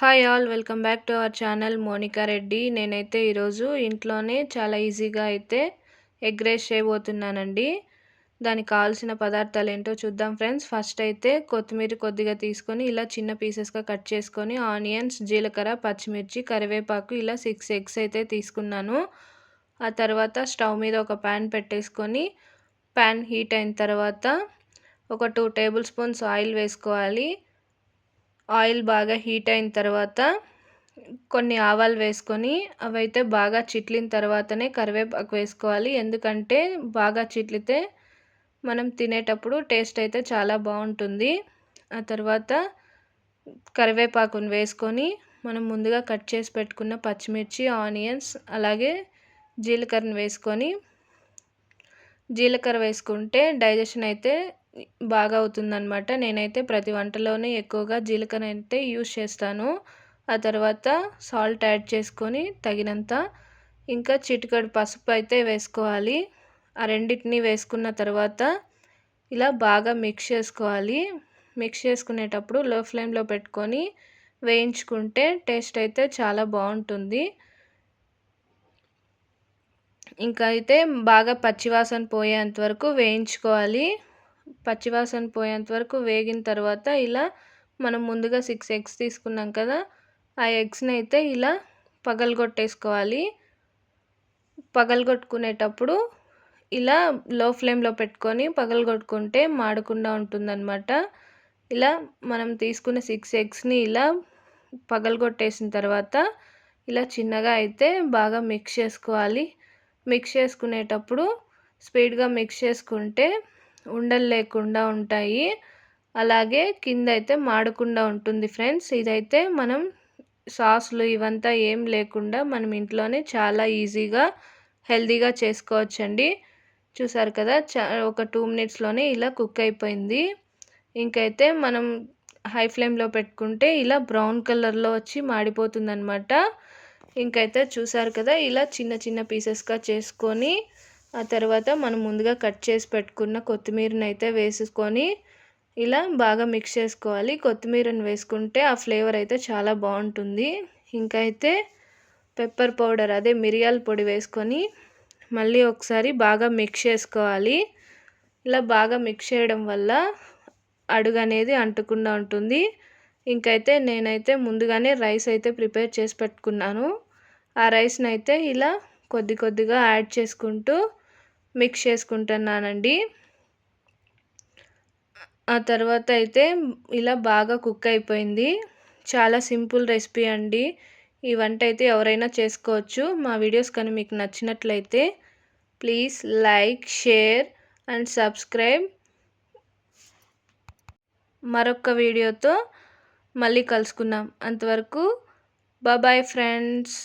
Hi all welcome back to our channel Monica Reddy నేనైతే ఈరోజు ఇంట్లోనే చాలా ఈజీగా అయితే ఎగ్ రైస్ చేయబోతున్నానండి. దానికి కావాల్సిన పదార్థాలు ఏంటో చూద్దాం ఫ్రెండ్స్. ఫస్ట్ అయితే కొత్తిమీర కొద్దిగా తీసుకొని ఇలా చిన్న పీసెస్గా కట్ చేసుకొని ఆనియన్స్ జీలకర్ర పచ్చిమిర్చి కరివేపాకు ఇలా సిక్స్ ఎగ్స్ అయితే తీసుకున్నాను. ఆ తర్వాత స్టవ్ మీద ఒక ప్యాన్ పెట్టేసుకొని ప్యాన్ హీట్ అయిన తర్వాత ఒక టూ టేబుల్ స్పూన్స్ ఆయిల్ వేసుకోవాలి. ఆయిల్ బాగా హీట్ అయిన తర్వాత కొన్ని ఆవాలు వేసుకొని అవైతే బాగా చిట్లిన తర్వాతనే కరివేపాకు వేసుకోవాలి. ఎందుకంటే బాగా చిట్లితే మనం తినేటప్పుడు టేస్ట్ అయితే చాలా బాగుంటుంది. ఆ తర్వాత కరివేపాకును వేసుకొని మనం ముందుగా కట్ చేసి పెట్టుకున్న పచ్చిమిర్చి ఆనియన్స్ అలాగే జీలకర్రను వేసుకొని జీలకర్ర వేసుకుంటే డైజెషన్ అయితే బాగా అవుతుందన్నమాట నేనైతే ప్రతి వంటలోనే ఎక్కువగా జీలకర్ర అయితే యూస్ చేస్తాను. ఆ తర్వాత సాల్ట్ యాడ్ చేసుకొని తగినంత ఇంకా చిటికడు పసుపు అయితే వేసుకోవాలి. ఆ రెండింటిని వేసుకున్న తర్వాత ఇలా బాగా మిక్స్ చేసుకోవాలి. మిక్స్ చేసుకునేటప్పుడు లో ఫ్లేమ్లో పెట్టుకొని వేయించుకుంటే టేస్ట్ అయితే చాలా బాగుంటుంది. ఇంకా అయితే బాగా పచ్చివాసన పోయేంత వరకు వేయించుకోవాలి. పచ్చివాసన పోయేంత వరకు వేగిన తర్వాత ఇలా మనం ముందుగా సిక్స్ ఎగ్స్ తీసుకున్నాం కదా ఆ ఎగ్స్ని అయితే ఇలా పగలగొట్టేసుకోవాలి. పగలగొట్టుకునేటప్పుడు ఇలా లో ఫ్లేమ్లో పెట్టుకొని పగలగొట్టుకుంటే మాడకుండా ఉంటుందన్నమాట. ఇలా మనం తీసుకున్న సిక్స్ ఎగ్స్ని ఇలా పగలగొట్టేసిన తర్వాత ఇలా చిన్నగా అయితే బాగా మిక్స్ చేసుకోవాలి. మిక్స్ చేసుకునేటప్పుడు స్పీడ్గా మిక్స్ చేసుకుంటే ఉండలు లేకుండా ఉంటాయి. అలాగే కింద అయితే మాడకుండా ఉంటుంది ఫ్రెండ్స్. ఇదైతే మనం సాసులు ఇవంతా ఏం లేకుండా మనం ఇంట్లోనే చాలా ఈజీగా హెల్తీగా చేసుకోవచ్చండి. చూసారు కదా ఒక టూ మినిట్స్లోనే ఇలా కుక్ అయిపోయింది. ఇంకైతే మనం హై ఫ్లేమ్లో పెట్టుకుంటే ఇలా బ్రౌన్ కలర్లో వచ్చి మాడిపోతుంది అనమాట ఇంకైతే చూసారు కదా ఇలా చిన్న చిన్న పీసెస్గా చేసుకొని ఆ తర్వాత మనం ముందుగా కట్ చేసి పెట్టుకున్న కొత్తిమీరని అయితే వేసుకొని ఇలా బాగా మిక్స్ చేసుకోవాలి. కొత్తిమీరని వేసుకుంటే ఆ ఫ్లేవర్ అయితే చాలా బాగుంటుంది. ఇంకా అయితే పెప్పర్ పౌడర్ అదే మిరియాల పొడి వేసుకొని మళ్ళీ ఒకసారి బాగా మిక్స్ చేసుకోవాలి. ఇలా బాగా మిక్స్ చేయడం వల్ల అడుగు అనేది అంటకుండా ఉంటుంది. ఇంకైతే నేనైతే ముందుగానే రైస్ అయితే ప్రిపేర్ చేసి పెట్టుకున్నాను. ఆ రైస్ని అయితే ఇలా కొద్ది కొద్దిగా యాడ్ చేసుకుంటూ మిక్స్ చేసుకుంటున్నానండి. ఆ తర్వాత అయితే ఇలా బాగా కుక్ అయిపోయింది. చాలా సింపుల్ రెసిపీ అండి. ఈ వంట అయితే ఎవరైనా చేసుకోవచ్చు. మా వీడియోస్ కానీ మీకు నచ్చినట్లయితే please like share and subscribe. మరొక వీడియోతో మళ్ళీ కలుసుకుందాం. అంతవరకు బాయ్ ఫ్రెండ్స్.